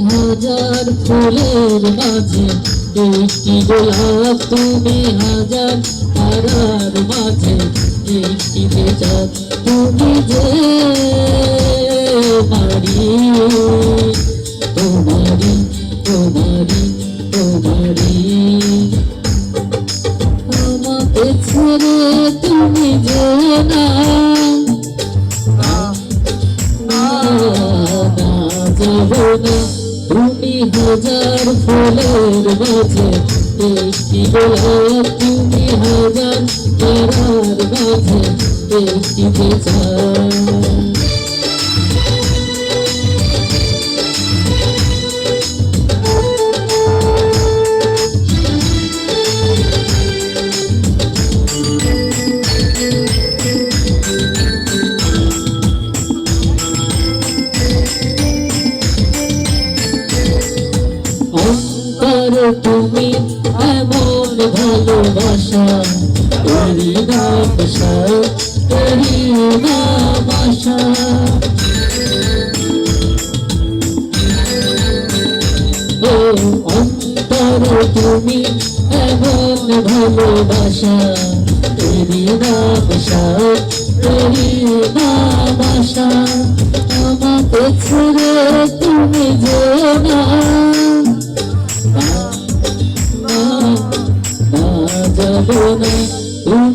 হাজার ফুলের মাঝে একটি গোলাপ তুমি হাজার তারার মাঝে একটি বেচার তুমি যে মারি তোমারি তোমারি তোমারি। আমাকে ছেড়ে তুমি যে না। যাব হাজার ফুলের মাঝে একটি গোলাপ তুমি হাজার তারার মাঝে একটি বেচার? তুমি এমন ভালোবাসা করি না বাসা করি না বাসা। অন্তর, তুমি এমন ভালোবাসা করি না বাসা করি না বাসা। আমাকে ছেড়ে তুমি যে না।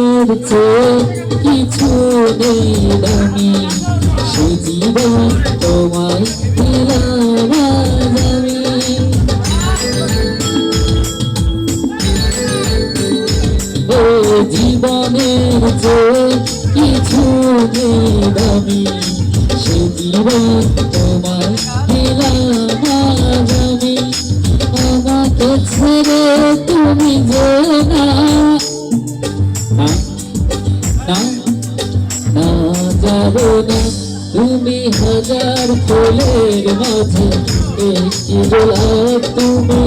জীবনের চেয়ে কিছু নেই দামি সে জীবন তোমায় দিলাম ও জীবনের চেয়ে কিছু নেই দামি সে জীবন হাজার ফুলের মাঝে একটি গোলাপ তুমি